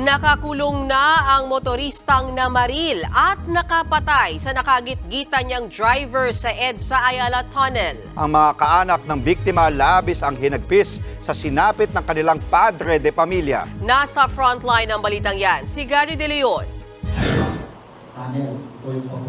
Nakakulong na ang motoristang namaril at nakapatay sa nakagitgitan niyang driver sa EDSA Ayala Tunnel. Ang mga kaanak ng biktima labis ang hinagpis sa sinapit ng kanilang padre de pamilya. Nasa frontline ng balitang yan, si Gary De Leon.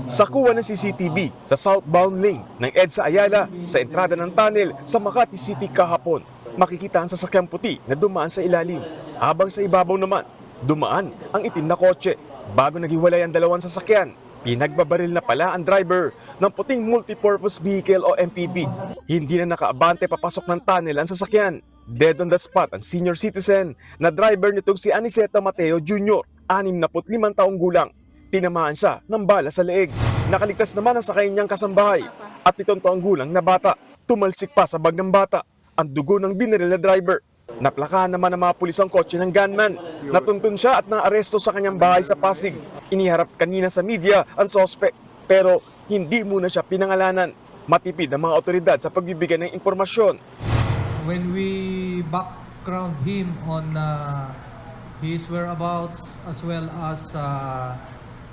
Sa kuha ng CCTV sa southbound lane ng EDSA Ayala sa entrada ng tunnel sa Makati City kahapon, makikita ang sasakyang puti na dumaan sa ilalim. Habang sa ibabaw naman, dumaan ang itim na kotse. Bago naghiwalay ang dalawang sasakyan, pinagbabaril na pala ang driver ng puting multipurpose vehicle o MPV. Hindi na nakaabante papasok ng tunnel ang sasakyan. Dead on the spot ang senior citizen na driver nitong si Aniseta Mateo Jr., 65 taong gulang. Tinamaan siya ng bala sa leeg. Nakaligtas naman ang sakay niyang kasambahay at pitong taong gulang na bata. Tumalsik pa sa bag ng bata ang dugo ng binaril na driver. Naplakahan naman ng mga pulis ang kotse ng gunman. Natuntun siya at naaresto sa kanyang bahay sa Pasig. Iniharap kanina sa media ang sospek pero hindi muna siya pinangalanan. Matipid ang mga otoridad sa pagbibigay ng impormasyon. when we background him on uh, his whereabouts as well as uh,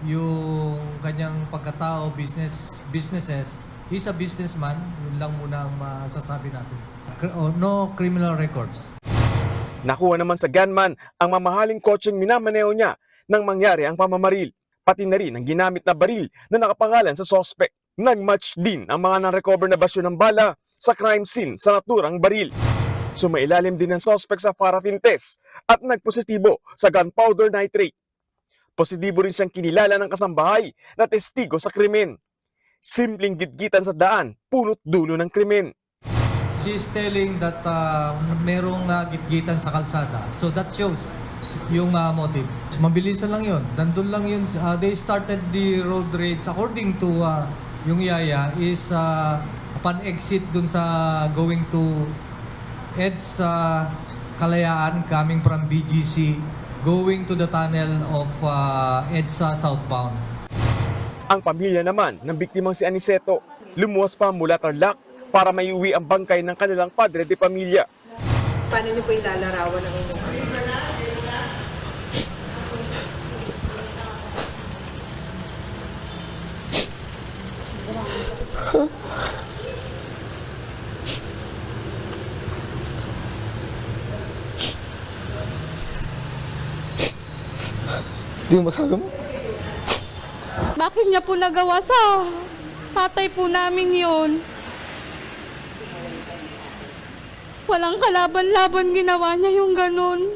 yung kanyang pagkatao, business businesses, he's a businessman. Yun lang muna ang masasabi natin. Oh, no criminal records. Nakuha naman sa gunman ang mamahaling kotseng minamaneo niya nang mangyari ang pamamaril. Pati na rin ang ginamit na baril na nakapangalan sa sospek. Nag-match din ang mga na-recover na basyo ng bala sa crime scene sa naturang baril. Sumailalim din ang sospek sa paraffin test at nagpositibo sa gunpowder nitrate. Positibo rin siyang kinilala ng kasambahay na testigo sa krimen. Simpleng gitgitan sa daan, punot dulo ng krimen. She is telling that uh, merong uh, gitgitan sa kalsada. So that shows yung uh, motive. Mabilisan lang yun. Nandun lang yun. Uh, they started the road rage according to uh, yung yaya is uh, upon exit dun sa going to EDS uh, Kalayaan coming from BGC going to the tunnel of uh, EDSA southbound. Ang pamilya naman ng biktimang si Aniceto lumuwas pa mula Tarlac para maiuwi ang bangkay ng kanilang padre de pamilya. Paano niyo po ilalarawan ang inyong Hindi mo masabi mo? Bakit niya po nagawa sa tatay po namin yon? Walang kalaban-laban ginawa niya yung ganun.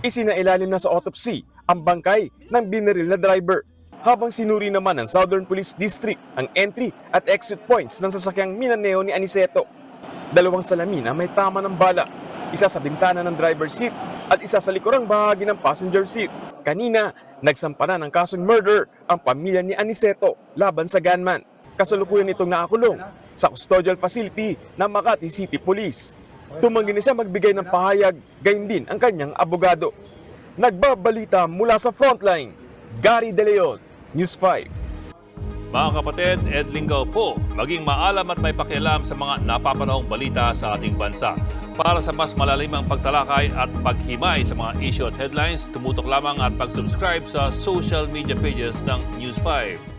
Isinailalim na sa autopsy ang bangkay ng binaril na driver. Habang sinuri naman ng Southern Police District ang entry at exit points ng sasakyang Minaneo ni Aniceto. Dalawang salamin na may tama ng bala, isa sa bintana ng driver seat at isa sa likurang bahagi ng passenger seat. Kanina, nagsampa na ng kasong murder ang pamilya ni Aniceto laban sa gunman. Kasalukuyan itong nakakulong sa custodial facility ng Makati City Police. Tumanggi na siya magbigay ng pahayag, gayon din ang kanyang abogado. Nagbabalita mula sa frontline, Gary De Leon, News 5. Mga kapatid, Ed Lingaw po, maging maalam at may pakialam sa mga napapanahong balita sa ating bansa. Para sa mas malalimang pagtalakay at paghimay sa mga issue at headlines, tumutok lamang at pag-subscribe sa social media pages ng News 5.